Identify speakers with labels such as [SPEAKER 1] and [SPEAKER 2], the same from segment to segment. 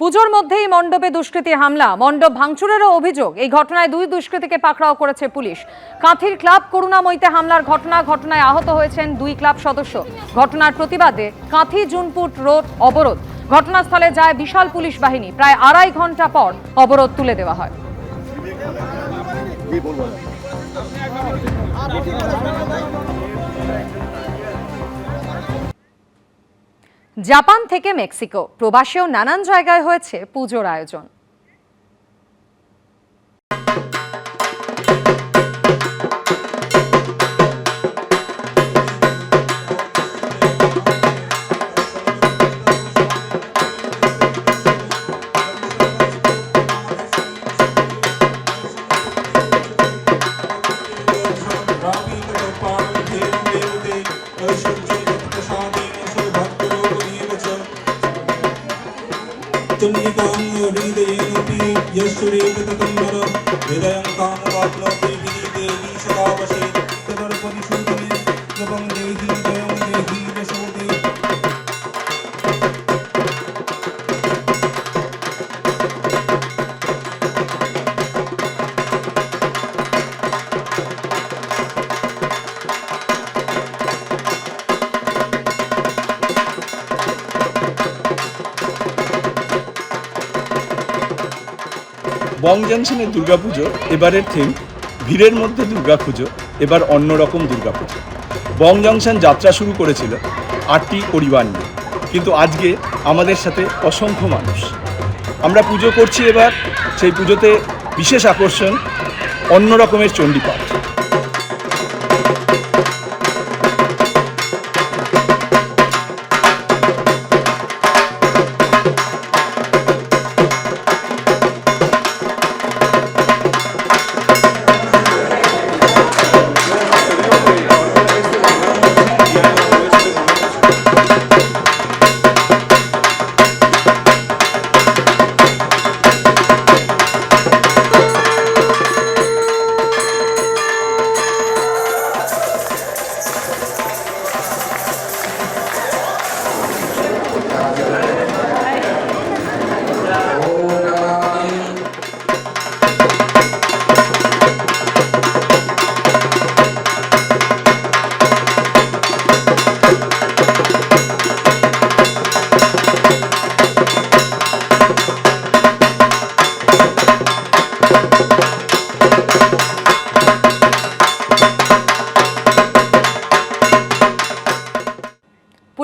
[SPEAKER 1] পুজোর মধ্যেই মণ্ডপে দুষ্কৃতী হামলা, মণ্ডপ ভাঙচুরেরও অভিযোগ। এই ঘটনায় দুই দুষ্কৃতীকে পাকড়াও করেছে পুলিশ। কাঁথির ক্লাব করুণাময়ীতে হামলার ঘটনা, ঘটনায় আহত হয়েছেন দুই ক্লাব সদস্য। ঘটনার প্রতিবাদে কাঁথি জুনপুট রোড অবরোধ। ঘটনাস্থলে যায় বিশাল পুলিশ বাহিনী। প্রায় আড়াই ঘণ্টা পর অবরোধ তুলে দেওয়া হয়। জাপান থেকে মেক্সিকো। প্রবাসেও নানান জায়গায় হয়েছে পুজোর আয়োজন।
[SPEAKER 2] यश्वरेकतम्बर हृदयं कामवाप्नोति विनीते ईशदावशे तदर्परिशोधने जपं देहि जयं
[SPEAKER 3] বং জাংশনের দুর্গাপুজো, এবারের থিম ভিড়ের মধ্যে দুর্গাপুজো, এবার অন্যরকম দুর্গাপুজো। বং জাংশন যাত্রা শুরু করেছিল আটটি পরিবার নিয়ে। কিন্তু আজকে আমাদের সাথে অসংখ্য মানুষ। আমরা পুজো করছি এবার, সেই পুজোতে বিশেষ আকর্ষণ অন্য রকমের চণ্ডীপাঠ।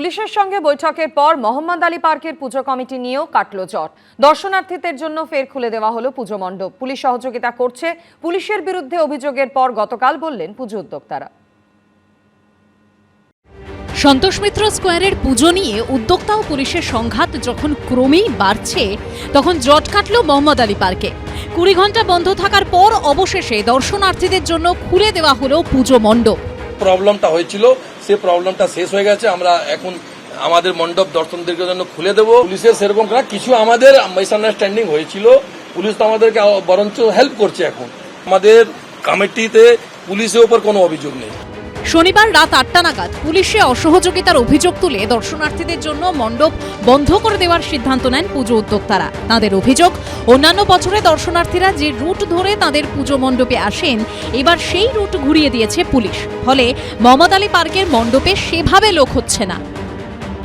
[SPEAKER 1] পুলিশের সঙ্গে বৈঠকের পর মোহাম্মদ আলী পার্কের পুজো কমিটি নিয়েও কাটলো জট দর্শনার্থীদের জন্য ফের খুলে দেওয়া হলো পুজো মণ্ডপ। পুলিশ সহযোগিতা করছে। পুলিশের বিরুদ্ধে অভিযোগের পর গতকাল বললেন পুজো উদ্যোক্তারা।
[SPEAKER 4] সন্তোষ মিত্র স্কোয়ারের পুজো নিয়ে উদ্যোক্তা ও পুলিশের সংঘাত যখন ক্রমেই বাড়ছে, তখন জট কাটল মোহাম্মদ আলী পার্কে। কুড়ি ঘণ্টা বন্ধ থাকার পর অবশেষে দর্শনার্থীদের জন্য খুলে দেওয়া হলো পুজো মণ্ডপ।
[SPEAKER 5] প্রবলেমটা হয়েছিল, সে প্রবলেমটা শেষ হয়ে গেছে। আমরা এখন আমাদের মণ্ডপ দর্শনদের জন্য খুলে দেবো। পুলিশের সেরকম না কিছু আমাদের মিসআন্ডারস্ট্যান্ডিং হয়েছিল। পুলিশ তো আমাদেরকে বরঞ্চ হেল্প করছে এখন। আমাদের কমিটিতে পুলিশের ওপর কোনো অভিযোগ নেই।
[SPEAKER 4] শনিবার রাত আটটা নাগাদ পুলিশে অসহযোগিতার অভিযোগ তুলে দর্শনার্থীদের জন্য মণ্ডপ বন্ধ করে দেওয়ার সিদ্ধান্ত নেন পুজো উদ্যোক্তারা। তাদের অভিযোগ, অন্যান্য বছরে দর্শনার্থীরা যে রুট ধরে তাদের পুজো মণ্ডপে আসেন, এবার সেই রুট ঘুরিয়ে দিয়েছে পুলিশ। ফলে মোহাম্মদ আলী পার্কের মণ্ডপে সেভাবে লোক হচ্ছে না।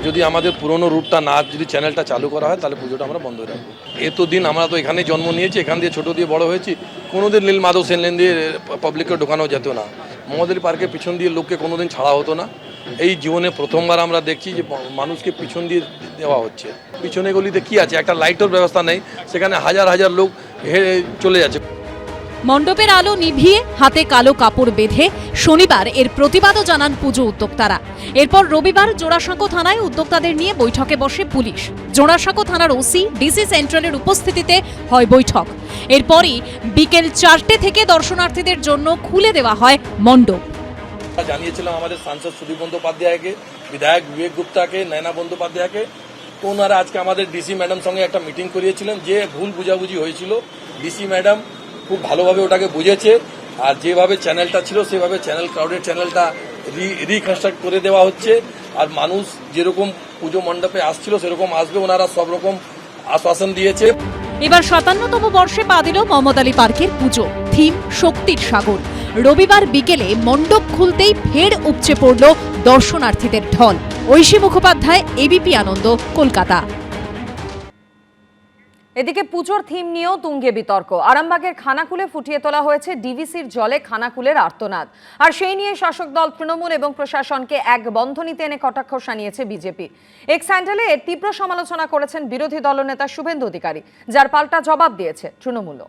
[SPEAKER 5] যদি আমাদের পুরনো রুটটা না, যদি চ্যানেলটা চালু করা হয়, তাহলে পুজোটা আমরা বন্ধ রাখব। এতদিন আমরা তো এখানে জন্ম নিয়েছি, এখান দিয়ে ছোট দিয়ে বড় হয়েছি, কোনোদিন নীল মাধব সেন লেন দিয়ে পাবলিককে ঢোকানো যেত না। আলী পার্কের পিছন দিয়ে লোককে কোনোদিন ছাড়া হতো না। এই জীবনে প্রথমবার আমরা দেখছি যে মানুষকে পিছন দিয়ে দেওয়া হচ্ছে। পিছনে গলিতে কি আছে? একটা লাইটের ব্যবস্থা নেই। সেখানে হাজার হাজার লোক চলে যাচ্ছে।
[SPEAKER 4] মণ্ডপের আলো নিভিয়ে হাতে কালো কাপড় বেঁধে শনিবার এর প্রতিবাদও জানান পুজো উদ্যোক্তারা। এরপর রবিবার জোড়াসাঁকো থানায় উদ্যোক্তাদের নিয়ে বৈঠকে বসে পুলিশ। জোড়াসাঁকো থানার ওসি, ডিসি সেন্ট্রালের উপস্থিতিতে হয় বৈঠক। এরপরই বিকেল চারটে থেকে দর্শনার্থীদের জন্য খুলে দেওয়া হয় মণ্ডপ।
[SPEAKER 5] জানিয়েছিলাম আমাদের সাংসদ সুদীপ বন্দ্যোপাধ্যায়কে, বিধায়ক বিবেক গুপ্তাকে, নয়না বন্দ্যোপাধ্যায়কে। ওনারা আজকে আমাদের ডিসি ম্যাডাম সঙ্গে একটা মিটিং করিয়েছিলেন যে ভুল বুঝাবুঝি হয়েছিল। ডিসি ম্যাডাম খুব ভালোভাবে ওটাকে বুঝেছে। আর যেভাবে চ্যানেলটা ছিল, সেভাবে চ্যানেল ক্রাউডের চ্যানেলটা রিকনস্ট্রাক্ট করে দেওয়া হচ্ছে। আর মানুষ যেরকম পুজো মণ্ডপে আসছিল, সেরকম আসবে। ওনারা সব রকম আশ্বাসন দিয়েছে।
[SPEAKER 4] এবার সাতান্নতম বর্ষে পা দিল মোহাম্মদ আলী পার্কের পুজো। থিম, শক্তির সাগর। রবিবার বিকেলে মণ্ডপ খুলতেই ফের উপচে পড়ল দর্শনার্থীদের ঢল। ঐশী মুখোপাধ্যায় এবিপি আনন্দ, কলকাতা।
[SPEAKER 1] এদিকে পুজোর থিম নিয়েও তুঙ্গে বিতর্ক। আরামবাগের খানাকুলে ফুটিয়ে তোলা হয়েছে ডিভিসির জলে খানাকুলের আর্তনাদ। আর সেই নিয়ে শাসক দল তৃণমূল এবং প্রশাসনকে এক বন্ধনীতে এনে কটাক্ষ সানিয়েছে বিজেপি। এক স্যান্ডেলে এর তীব্র সমালোচনা করেছেন বিরোধী দলনেতা শুভেন্দু অধিকারী, যার পাল্টা জবাব দিয়েছে তৃণমূলও।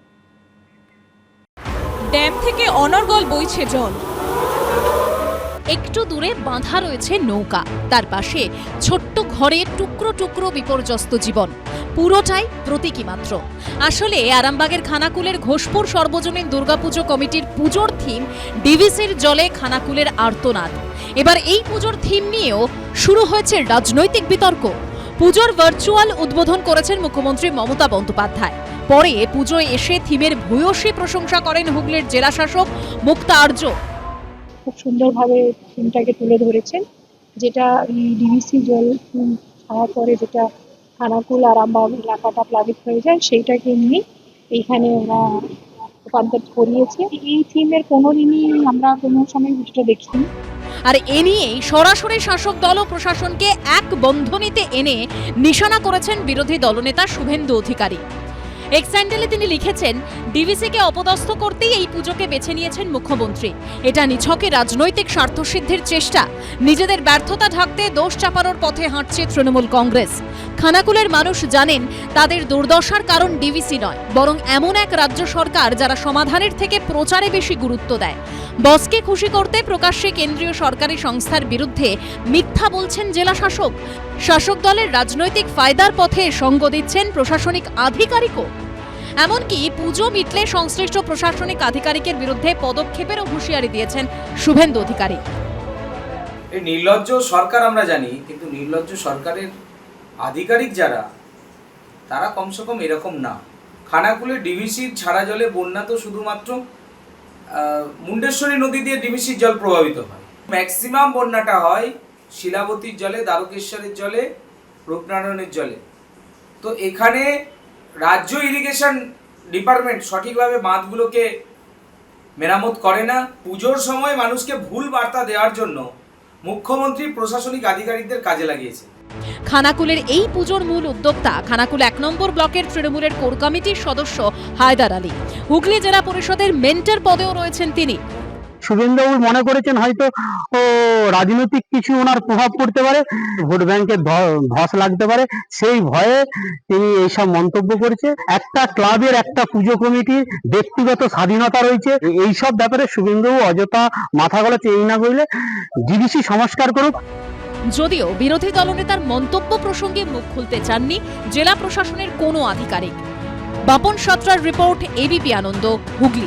[SPEAKER 6] ড্যাম থেকে অনর্গল বইছে জল।
[SPEAKER 4] একটু দূরে বাঁধা রয়েছে নৌকা। তার পাশে ছোট্ট ঘরে টুকরো টুকরো বিপর্যস্ত জীবন। পুরোটাই প্রতীকী মাত্র। আসলে আরামবাগের খানাকুলের ঘোষপুর সর্বজনীন দুর্গাপুজো কমিটির পুজোর থিম ডিভিসির জলে খানাকুলের আর্তনাদ। এবার এই পুজোর থিম নিয়েও শুরু হয়েছে রাজনৈতিক বিতর্ক। পুজোর ভার্চুয়াল উদ্বোধন করেছেন মুখ্যমন্ত্রী মমতা বন্দ্যোপাধ্যায়। পরে পুজোয় এসে থিমের ভূয়সী প্রশংসা করেন হুগলির জেলাশাসক মুক্তা আর্য
[SPEAKER 7] খুব সুন্দরভাবে থিমটাকে তুলে ধরেছেন, যেটা ডিভিসি জল ছাড়ার পরে যেটা খানাকুল আরামবাগ এলাকাটা প্লাবিত হয়ে যায়, সেইটাকে নিয়ে এইখানে ওরা রূপান্তর করিয়েছে। এই থিমের কোনোদিনই আমরা কোনো সময় ভিডিওটা দেখিনি।
[SPEAKER 4] আর এ নিয়েই সরাসরি শাসক দল ও প্রশাসনকে এক বন্ধনীতে এনে নিশানা করেছেন বিরোধী দলনেতা শুভেন্দু অধিকারী। এক তিনি লিখেছেন, ডিভিসিকে অপদস্থ করতেই এই পুজোকে বেছে নিয়েছেন মুখ্যমন্ত্রী। এটা নিছকে রাজনৈতিক স্বার্থসিদ্ধির চেষ্টা। নিজেদের ব্যর্থতা ঢাকতে দোষ চাপানোর পথে হাঁটছে তৃণমূল কংগ্রেস। খানাকুলের মানুষ জানেন, তাদের দুর্দশার কারণ ডিভিসি নয়, বরং এমন এক রাজ্য সরকার যারা সমাধানের থেকে প্রচারে বেশি গুরুত্ব দেয়। বসকে খুশি করতে প্রকাশ্যে কেন্দ্রীয় সরকারি সংস্থার বিরুদ্ধে মিথ্যা বলছেন জেলা শাসক। শাসক দলের রাজনৈতিক ফায়দার পথে সঙ্গ দিচ্ছেন প্রশাসনিক আধিকারিকও। এমনকি পুজো মিটলে সংশ্লিষ্ট প্রশাসনিক আধিকারিকের বিরুদ্ধে পদক্ষেপেরও হুঁশিয়ারি দিয়েছেন শুভেন্দু অধিকারী।
[SPEAKER 8] এই নির্লজ্জ সরকার আমরা জানি, কিন্তু নির্লজ্জ সরকারের আধিকারিক যারা, তারা কমসে কম এরকম না। খানাকুলে ডিভিসির ছাড়া জলে বন্যা তো শুধুমাত্র মুন্ডেশ্বরী নদী দিয়ে ডিভিসির জল প্রভাবিত হয়। ম্যাক্সিমাম বন্যাটা হয় শিলাবতীর জলে, দ্বারকেশ্বরের জলে, রূপনারায়ণের জলে। তো এখানে রাজ্য ইরিগেশন ডিপার্টমেন্ট সঠিকভাবে বাঁধগুলোকে মেরামত করে না। পুজোর সময় মানুষকে ভুল বার্তা দেওয়ার জন্য মুখ্যমন্ত্রী প্রশাসনিক আধিকারিকদের কাজে লাগিয়েছে।
[SPEAKER 4] খানাকুলের এই পুজোর মূল উদ্যোক্তা খানাকুল এক নম্বর ব্লকের তৃণমূলের কোর কমিটির সদস্য হায়দার আলী। হুগলি জেলা পরিষদের মেন্টর পদেও রয়েছেন তিনি।
[SPEAKER 9] শুভেন্দুবাবু মনে করেছেন হয়তো, ও, রাজনৈতিক কিছু ওনার প্রভাব পড়তে পারে, ভোট ব্যাংকের ধস লাগতে পারে, সেই ভয়ে তিনি এইসব মন্তব্য করেছে। একটা ক্লাবের একটা পুজো কমিটির ব্যক্তিগত স্বাধীনতা রয়েছে এইসব ব্যাপারে শুভেন্দুবাবু অযথা মাথা গলাচ্ছে এই না করলে, ডিবিসি সংস্কার করুক।
[SPEAKER 4] যদিও বিরোধী দলনেতার মন্তব্য প্রসঙ্গে মুখ খুলতে চাননি জেলা প্রশাসনের কোনো আধিকারিক। Bapan Satra report ABP Ananda, Hooghly.